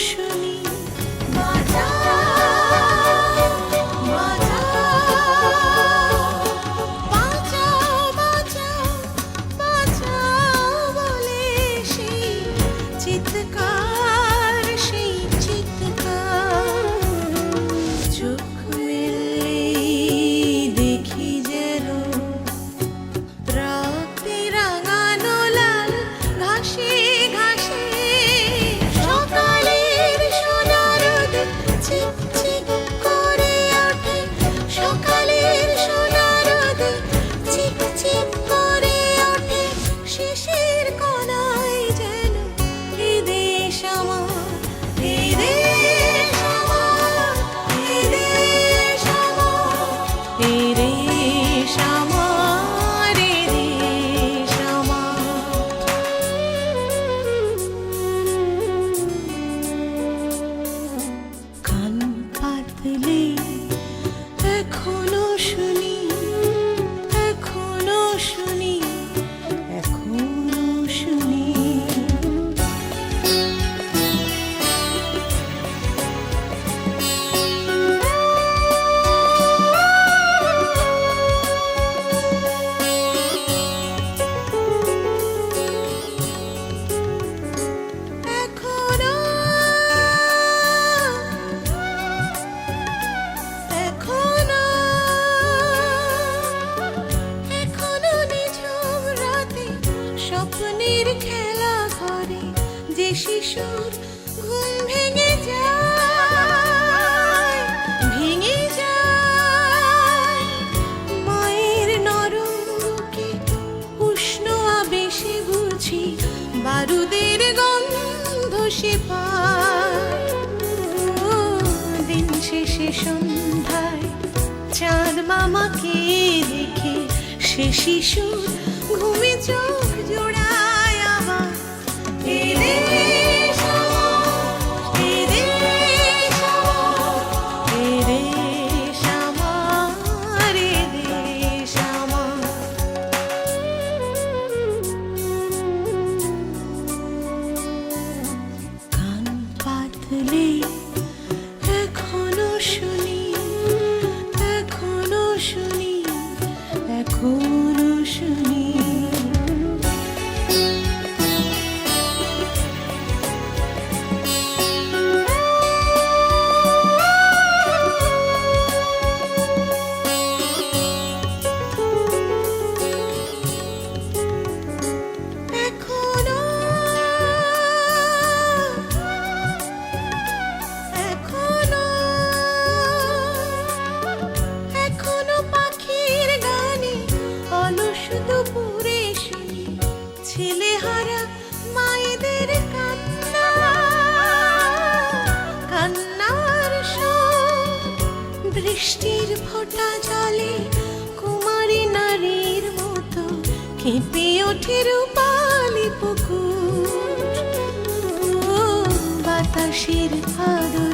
should শিশুর ঘুম ভেঙে যায় ভেঙে যায়। মায়ের নরম বুকে উষ্ণ আবেশে বুঝি বারুদের গন্ধ সে দিন শেষে সন্ধ্যায় চাঁদ মামাকে দেখে সে শিশুর ঘুমে চোখ me বৃষ্টির ফোঁটা জলে কুমারী নারীর মতো কেঁপে ওঠে রূপালি পুকুর। বাতাসের আড়ো